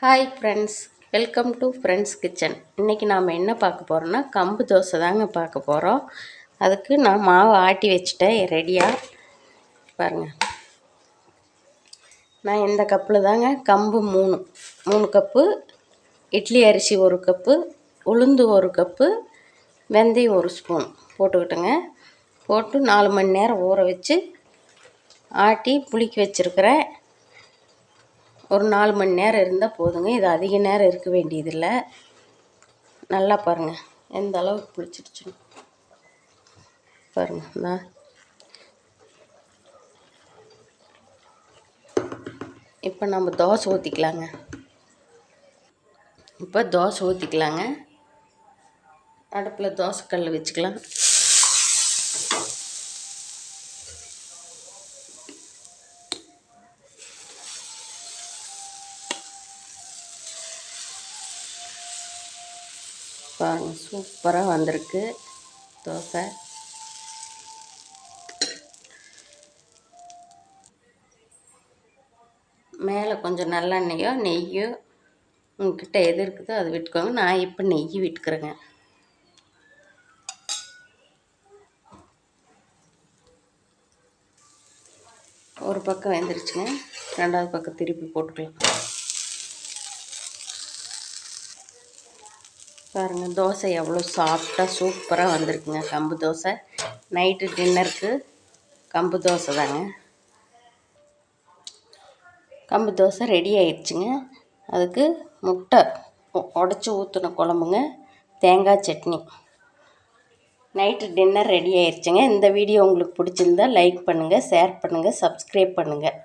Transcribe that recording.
Hi friends welcome to friends kitchen இன்றைக்கி நாம் என்ன பார்க்க போகிறோன்னா கம்பு தோசை தாங்க பார்க்க போகிறோம் அதுக்கு நான் மாவு ஆட்டி வச்சுட்டேன் ரெடியாக பாருங்கள் நான் இந்த கப்பில் தாங்க கம்பு மூணு. மூணு கப்பு இட்லி அரிசி ஒரு கப்பு உளுந்து ஒரு கப்பு வெந்தயம் ஒரு ஸ்பூன் போட்டுக்கிட்டுங்க. போட்டு நாலு மணி நேரம் ஊற வச்சு ஆட்டி புளிக்க வச்சுருக்கிறேன். ஒரு நாலு மணி நேரம் இருந்தால் போதுங்க. இது அதிக நேரம் இருக்க வேண்டியதில்லை. நல்லா பாருங்கள் எந்த அளவுக்கு புளிச்சிடுச்சு பாருங்கள் நான் இப்போ நம்ம தோசை ஊற்றிக்கலாங்க இப்போ தோசை ஊற்றிக்கலாங்க அடுப்பில் தோசைக்கல் வச்சுக்கலாம். பாருங்கள் சூப்பராக வந்திருக்கு. தோசை. மேலே கொஞ்சம் நல்லெண்ணெயோ நெய்யோ உங்ககிட்ட எது இருக்குதோ அது விட்டுக்கோங்க. நான் இப்போ நெய் விட்டுக்கிறேங்க. ஒரு பக்கம் வெந்துருச்சுங்க. ரெண்டாவது பக்கம் திருப்பி போட்டுக்கலாம். பாருங்கள் தோசை எவ்வளோ சாஃப்டாக சூப்பராக வந்திருக்குங்க. கம்பு தோசை. நைட்டு டின்னருக்கு கம்பு தோசை தாங்க. கம்பு தோசை ரெடி ஆயிடுச்சுங்க அதுக்கு முட்டை உடச்சி ஊற்றின குழம்புங்க. தேங்காய் சட்னி. நைட்டு டின்னர் ரெடி ஆயிடுச்சுங்க இந்த வீடியோ உங்களுக்கு பிடிச்சிருந்தா லைக் பண்ணுங்கள் ஷேர் பண்ணுங்கள் சப்ஸ்கிரைப் பண்ணுங்கள்